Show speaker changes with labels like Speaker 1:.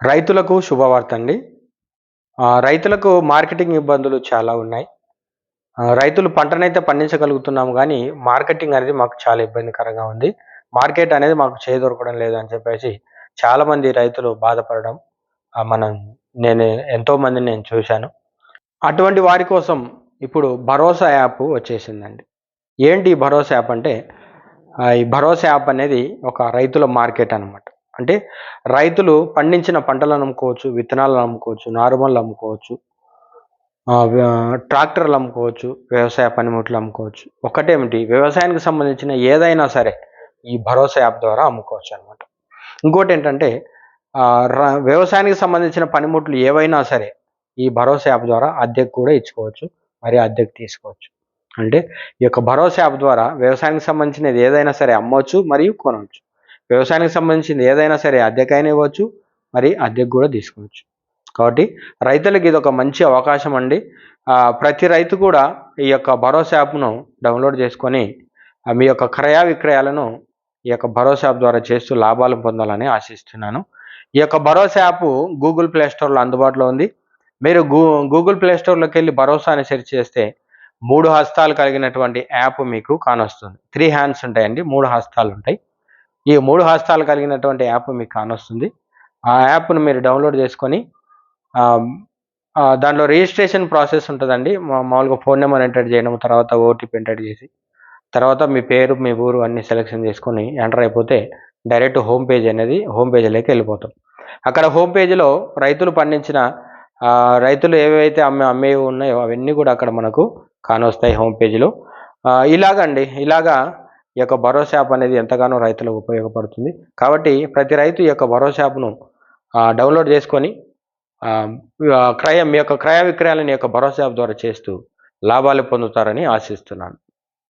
Speaker 1: రైతులకు శుభవార్త అండి. రైతులకు మార్కెటింగ్ ఇబ్బందులు చాలా ఉన్నాయి. రైతులు పంటనైతే పండించగలుగుతున్నాము కానీ మార్కెటింగ్ అనేది మాకు చాలా ఇబ్బందికరంగా ఉంది. మార్కెట్ అనేది మాకు చేయదొరకడం లేదు అని చెప్పేసి చాలా మంది రైతులు బాధపడడం మనం నేను ఎంతోమందిని నేను చూశాను. అటువంటి వారి కోసం ఇప్పుడు భరోసా యాప్ వచ్చేసిందండి. ఏంటి భరోసా యాప్ అంటే ఈ భరోసా యాప్ అనేది ఒక రైతుల మార్కెట్ అన్నమాట. అంటే రైతులు పండించిన పంటలను అమ్ముకోవచ్చు విత్తనాలను అమ్ముకోవచ్చు నారుమల్లు అమ్ముకోవచ్చు ట్రాక్టర్లు అమ్ముకోవచ్చు వ్యవసాయ పనిముట్లు అమ్ముకోవచ్చు. ఒకటేమిటి? వ్యవసాయానికి సంబంధించిన ఏదైనా సరే ఈ భరోసా యాప్ ద్వారా అమ్ముకోవచ్చు అనమాట ఇంకోటి ఏంటంటే వ్యవసాయానికి సంబంధించిన పనిముట్లు ఏవైనా సరే ఈ భరోసా యాప్ ద్వారా అద్దెకు కూడా ఇచ్చుకోవచ్చు మరి అద్దెకు తీసుకోవచ్చు. అంటే ఈ యొక్క భరోసా యాప్ ద్వారా వ్యవసాయానికి సంబంధించినది ఏదైనా సరే అమ్మవచ్చు మరియు కొనవచ్చు. వ్యవసాయానికి సంబంధించింది ఏదైనా సరే అద్దెకైనా ఇవ్వచ్చు మరి అద్దెకు కూడా తీసుకోవచ్చు. కాబట్టి రైతులకు ఇది ఒక మంచి అవకాశం అండి. ప్రతి రైతు కూడా ఈ యొక్క భరోసా యాప్ను డౌన్లోడ్ చేసుకొని మీ యొక్క క్రయ విక్రయాలను ఈ యొక్క భరోసా యాప్ ద్వారా చేస్తూ లాభాలు పొందాలని ఆశిస్తున్నాను. ఈ యొక్క భరోసా యాప్ గూగుల్ ప్లే స్టోర్లో అందుబాటులో ఉంది. మీరు గూ గూగుల్ ప్లే స్టోర్లోకి వెళ్ళి భరోసా అని సెర్చ్ చేస్తే మూడు హస్తాలు కలిగినటువంటి యాప్ మీకు కానొస్తుంది. త్రీ హ్యాండ్స్ ఉంటాయండి మూడు హస్తాలు ఉంటాయి. ఈ మూడు హస్తాలు కలిగినటువంటి యాప్ మీకు కానొస్తుంది. ఆ యాప్ను మీరు డౌన్లోడ్ చేసుకొని దాంట్లో రిజిస్ట్రేషన్ ప్రాసెస్ ఉంటుందండి. మామూలుగా ఫోన్ నెంబర్ ఎంటర్ చేయడం తర్వాత ఓటీపీ ఎంటర్ చేసి తర్వాత మీ పేరు మీ ఊరు అన్ని సెలెక్షన్ చేసుకొని ఎంటర్ అయిపోతే డైరెక్ట్ హోమ్ పేజ్ అనేది హోమ్ పేజీలోకి వెళ్ళిపోతాం. అక్కడ హోమ్ పేజీలో రైతులు పండించిన రైతులు ఏవైతే అమ్మే అమ్మేవి ఉన్నాయో అవన్నీ కూడా అక్కడ మనకు కానొస్తాయి హోమ్ పేజీలో ఇలాగండి. ఇలాగా ఈ యొక్క భరోసా యాప్ అనేది ఎంతగానో రైతులకు ఉపయోగపడుతుంది. కాబట్టి ప్రతి రైతు ఈ యొక్క భరోసా యాప్ను డౌన్లోడ్ చేసుకొని క్రయం క్రయ మీ యొక్క క్రయ విక్రయాలను యొక్క భరోసా యాప్ ద్వారా చేస్తూ లాభాలు పొందుతారని ఆశిస్తున్నాను.